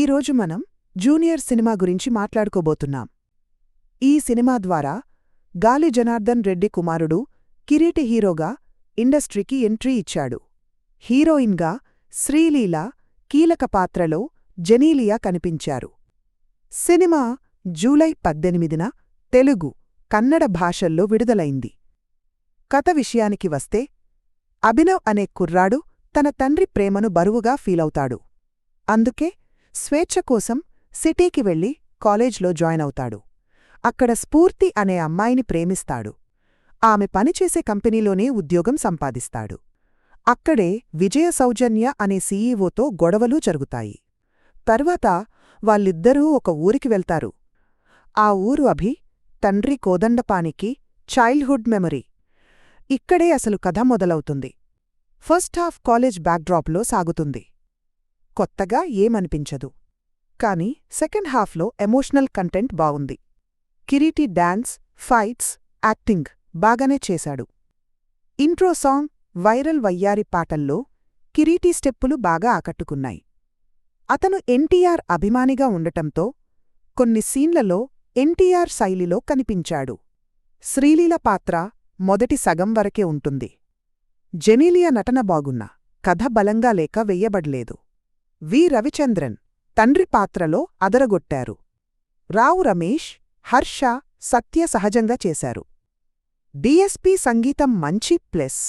ఈరోజు మనం junior cinema గురించి మాట్లాడుకోబోతున్నాం. ఈ సినిమా ద్వారా గాలి జనార్దన్ రెడ్డి కుమారుడు కిరీటి హీరోగా ఇండస్ట్రీకి ఎంట్రీ ఇచ్చాడు. హీరోయిన్గా శ్రీలీల కీలక పాత్రలో జెనీలియా కనిపించారు. సినిమా జూలై పద్దెనిమిదిన తెలుగు కన్నడ భాషల్లో విడుదలైంది. కథ విషయానికి వస్తే అభినవ్ అనే కుర్రాడు తన తండ్రి ప్రేమను బరువుగా ఫీలవుతాడు. అందుకే స్వేచ్ఛ కోసం సిటీకి వెళ్ళి కాలేజ్లో జాయిన్ అవుతాడు. అక్కడ స్ఫూర్తి అనే అమ్మాయిని ప్రేమిస్తాడు. ఆమె పనిచేసే కంపెనీలోనే ఉద్యోగం సంపాదిస్తాడు. అక్కడే విజయ సౌజన్య అనే సీఈఓతో గొడవలు జరుగుతాయి. తర్వాత వాళ్ళిద్దరూ ఒక ఊరికి వెళ్తారు. ఆ ఊరు అభి తండ్రి కోదండపానికి చైల్డ్హుడ్ మెమరీ. ఇక్కడే అసలు కథ మొదలవుతుంది. ఫస్ట్ హాఫ్ కాలేజ్ బ్యాక్డ్రాప్లో సాగుతుంది. కొత్తగా ఏమనిపించదు. కాని సెకండ్ హాఫ్లో ఎమోషనల్ కంటెంట్ బావుంది కిరీటి డాన్స్ ఫైట్స్ యాక్టింగ్ బాగానే చేశాడు. ఇంట్రో సాంగ్ వైరల్ వయ్యారి పాటల్లో కిరీటి స్టెప్పులు బాగా ఆకట్టుకున్నాయి. అతను ఎన్టీఆర్ అభిమానిగా ఉండటంతో కొన్ని సీన్లలో ఎన్టీఆర్ శైలిలో కనిపించాడు. శ్రీలీల పాత్ర మొదటి సగం వరకే ఉంటుంది. జెనీలియా నటన బాగున్నా కథ బలంగా లేక వెయ్యబడలేదు. వి. రవిచంద్రన్ తండ్రి పాత్రలో అదరగొట్టారు. రావు రమేష్ హర్ష సత్య సహజంగా చేశారు. డిఎస్పి సంగీతం మంచి ప్లస్.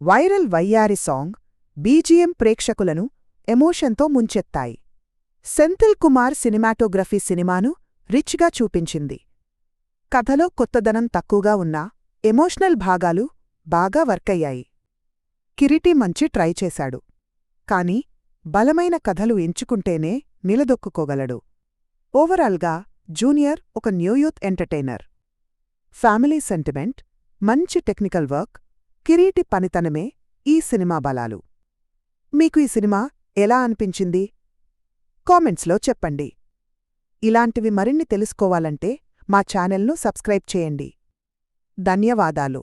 వైరల్ వయ్యారి సాంగ్ బీజీఎం ప్రేక్షకులను ఎమోషన్తో ముంచెత్తాయి. సెంథిల్ కుమార్ సినిమాటోగ్రఫీ సినిమాను రిచ్గా చూపించింది. కథలో కొత్తదనం తక్కువగా ఉన్నా ఎమోషనల్ భాగాలు బాగా వర్కయ్యాయి. కిరీటి మంచి ట్రై చేశాడు. కాని బలమైన కథలు ఎంచుకుంటేనే నిలదొక్కుకోగలడు. ఓవరాల్గా జూనియర్ ఒక new youth entertainer. Family sentiment మంచి టెక్నికల్ వర్క్ కిరీటి పనితనమే ఈ సినిమా బలాలు. మీకు ఈ సినిమా ఎలా అనిపించింది? కామెంట్స్లో చెప్పండి. ఇలాంటివి మరిన్ని తెలుసుకోవాలంటే మా ఛానల్ను సబ్స్క్రైబ్ చేయండి. ధన్యవాదాలు.